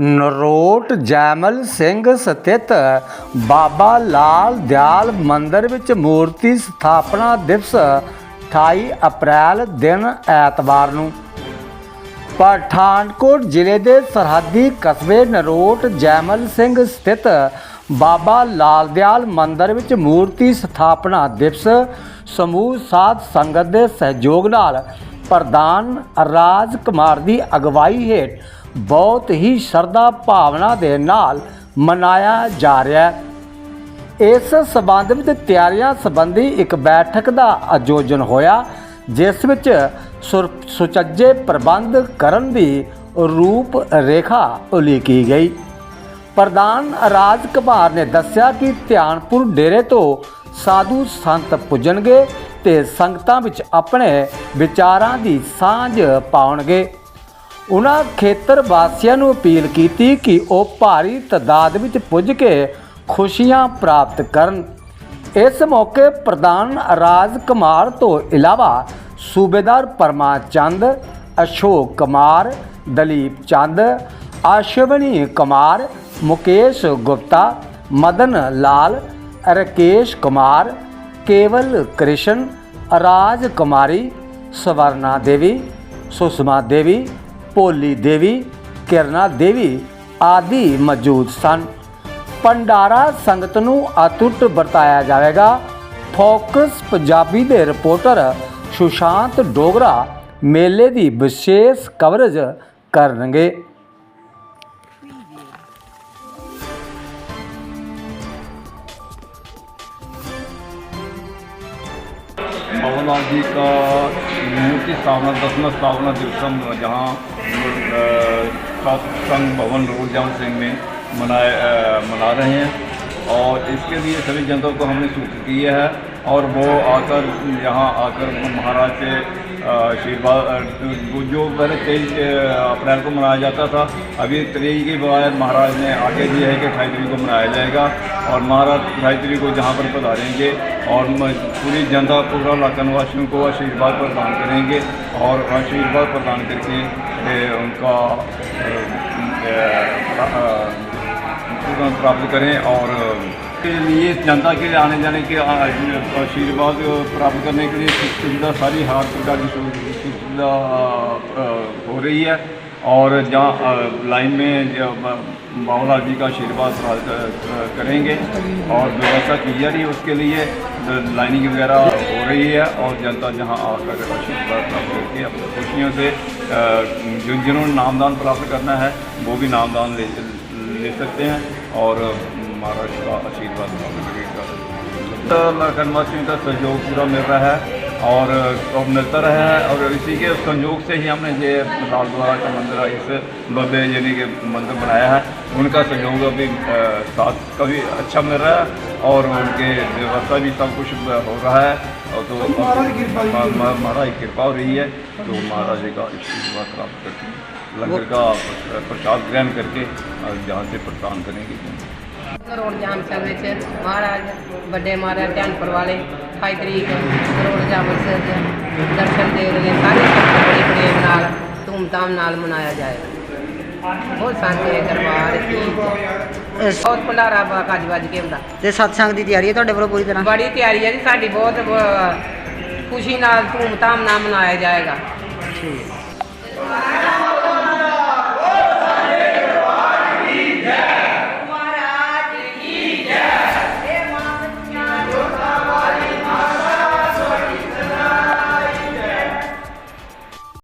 ਨਰੋਟ ਜੈਮਲ ਸਿੰਘ ਸਥਿਤ ਬਾਬਾ ਲਾਲ ਦਿਆਲ ਮੰਦਿਰ ਵਿੱਚ ਮੂਰਤੀ ਸਥਾਪਨਾ ਦਿਵਸ 28 ਅਪ੍ਰੈਲ ਦਿਨ ਐਤਵਾਰ ਨੂੰ। ਪਠਾਨਕੋਟ ਜ਼ਿਲ੍ਹੇ ਦੇ ਸਰਹੱਦੀ ਕਸਬੇ ਨਰੋਟ ਜੈਮਲ ਸਿੰਘ ਸਥਿਤ ਬਾਬਾ ਲਾਲ ਦਿਆਲ ਮੰਦਿਰ ਵਿੱਚ ਮੂਰਤੀ ਸਥਾਪਨਾ ਦਿਵਸ ਸਮੂਹ ਸਾਧ ਸੰਗਤ ਦੇ ਸਹਿਯੋਗ ਨਾਲ ਪ੍ਰਧਾਨ ਰਾਜ ਕੁਮਾਰ ਦੀ ਅਗਵਾਈ ਹੇਠ ਬਹੁਤ ਹੀ ਸ਼ਰਧਾ ਭਾਵਨਾ ਦੇ ਨਾਲ ਮਨਾਇਆ ਜਾ ਰਿਹਾ ਹੈ। ਇਸ ਸਬੰਧ ਵਿੱਚ ਤਿਆਰੀਆਂ ਸੰਬੰਧੀ ਇੱਕ ਬੈਠਕ ਦਾ ਆਯੋਜਨ ਹੋਇਆ, ਜਿਸ ਵਿੱਚ ਸੁਰ- ਸੁਚੱਜੇ ਪ੍ਰਬੰਧ ਕਰਨ ਦੀ ਰੂਪ ਰੇਖਾ ਉਲੀਕੀ ਗਈ। ਪ੍ਰਧਾਨ ਰਾਜ ਕੁਮਾਰ ਨੇ ਦੱਸਿਆ ਕਿ ਧਿਆਨਪੁਰ ਡੇਰੇ ਤੋਂ ਸਾਧੂ ਸੰਤ ਪੁੱਜਣਗੇ ਤੇ ਸੰਗਤਾਂ ਵਿੱਚ ਆਪਣੇ ਵਿਚਾਰਾਂ ਦੀ ਸਾਂਝ ਪਾਉਣਗੇ। ਉਹਨਾਂ ਖੇਤਰ ਵਾਸੀਆਂ ਨੂੰ ਅਪੀਲ ਕੀਤੀ ਕਿ ਉਹ ਭਾਰੀ ਤਦਾਦ ਵਿੱਚ ਪੁੱਜ ਕੇ ਖੁਸ਼ੀਆਂ ਪ੍ਰਾਪਤ ਕਰਨ। ਇਸ ਮੌਕੇ ਪ੍ਰਧਾਨ ਰਾਜ ਕੁਮਾਰ ਤੋਂ ਇਲਾਵਾ ਸੂਬੇਦਾਰ ਪਰਮਾ ਚੰਦ ਅਸ਼ੋਕ ਕੁਮਾਰ, ਦਲੀਪ ਚੰਦ ਆਸ਼ਵਨੀ ਕੁਮਾਰ, ਮੁਕੇਸ਼ ਗੁਪਤਾ, ਮਦਨ ਲਾਲ, ਰਕੇਸ਼ ਕੁਮਾਰ, ਕੇਵਲ ਕ੍ਰਿਸ਼ਨ, ਰਾਜ ਕੁਮਾਰੀ, ਸਵਰਨਾ ਦੇਵੀ, ਸੁਸ਼ਮਾ ਦੇਵੀ ਭੋਲੀ ਦੇਵੀ ਕਿਰਨਾ ਦੇਵੀ ਆਦਿ ਮੌਜੂਦ ਸਨ ਪੰਡਾਰਾ ਸੰਗਤ ਨੂੰ ਅਤੁੱਟ ਵਰਤਾਇਆ ਜਾਵੇਗਾ ਫੋਕਸ ਪੰਜਾਬੀ ਦੇ ਰਿਪੋਰਟਰ ਸੁਸ਼ਾਂਤ ਡੋਗਰਾ ਮੇਲੇ ਦੀ ਵਿਸ਼ੇਸ਼ ਕਵਰੇਜ ਕਰਨਗੇ बाबूलाल जी का मूर्ति स्थापना दसवां स्थापना दिवसम जहाँ अ, सत्संग भवन रोड जाम सिंह में मनाए अ, मना रहे हैं और इसके लिए सभी जनता को हमने सूचित किया है اور وہ آ کر یہاں آ کر مہاراج کے آشیرواد جو پہلے تیئیس اپریل کو منایا جاتا تھا ابھی تریئی کی بغیر مہاراج نے آگے دیا ہے کہ اٹھائیس تری کو منایا جائے گا اور مہاراج اٹھائیس تری کو جہاں پر پداریں گے اور پوری جنتا پورا لاکن واسیوں کو آشیرواد پردان کریں گے اور آشیرواد پردان کر کے ان کا پراپت کریں اور کے لیے جنتا کے لیے آنے جانے کے آشیرواد پراپت کرنے کے لیے سویدھا ساری ہر پرکار کی سویدھا ہو رہی ہے اور جہاں لائن میں ماحول جی کا آشیرواد کریں گے اور ویوستھا کی جا رہی ہے، اس کے لیے لائننگ وغیرہ ہو رہی ہے اور جنتا جہاں آ کر آشیرواد پراپت کرتی ہے اپنی خوشیوں سے جن جنہوں نے نام دان پراپت کرنا ہے، وہ بھی نام دان لے لے سکتے ہیں اور مہاراشٹر کا۔ آشیرواد کانگریس کا کا سہیوگ پورا مل رہا ہے اور ملتا رہا ہے اور اسی کے سنجوگ سے ہی ہم نے یہ لال بہار کا مندر اس لبے یعنی کہ مندر بنایا ہے۔ ان کا سہیوگ ابھی ساتھ کا بھی اچھا مل رہا ہے اور ان کے ویوستھا بھی سب کچھ ہو رہا ہے۔ اور تو مہاراج کی کرپا ہو رہی ہے۔ تو مہاراج کا آشیرواد پراپت کرتے ہیں۔ لنگر کا پرساد گرہن کر کے جہاں سے پردان کریں گے۔ ਰੋਡ ਜਾਮ ਸਿੰਘ ਵਿੱਚ। ਮਹਾਰਾਜ ਵੱਡੇ ਮਹਾਰਾਜ ਧਿਆਨਪੁਰ ਵਾਲੇ 28 ਤਰੀਕ ਰੋਡ ਜਾਮ ਦਰਸ਼ਨ ਦੇ ਰਹੇ ਸਾਰੇ ਸੰਗਤ ਬੜੇ ਪ੍ਰੇਮ ਨਾਲ ਧੂਮਧਾਮ ਨਾਲ ਮਨਾਇਆ ਜਾਏਗਾ ਬਹੁਤ ਸਾਂਝੇ ਦਰਬਾਰ ਕੀ ਬਹੁਤ ਭੰਡਾਰਾ ਬਾ ਕੱਜ ਵੱਜ ਕੇ ਹੁੰਦਾ ਤੇ ਸਤਸੰਗ ਦੀ ਤਿਆਰੀ ਹੈ ਤੁਹਾਡੇ ਵੱਲੋਂ ਪੂਰੀ ਤਰ੍ਹਾਂ? ਬੜੀ ਤਿਆਰੀ ਹੈ ਜੀ ਸਾਡੀ ਬਹੁਤ ਖੁਸ਼ੀ ਨਾਲ ਧੂਮਧਾਮ ਨਾਲ ਮਨਾਇਆ ਜਾਏਗਾ।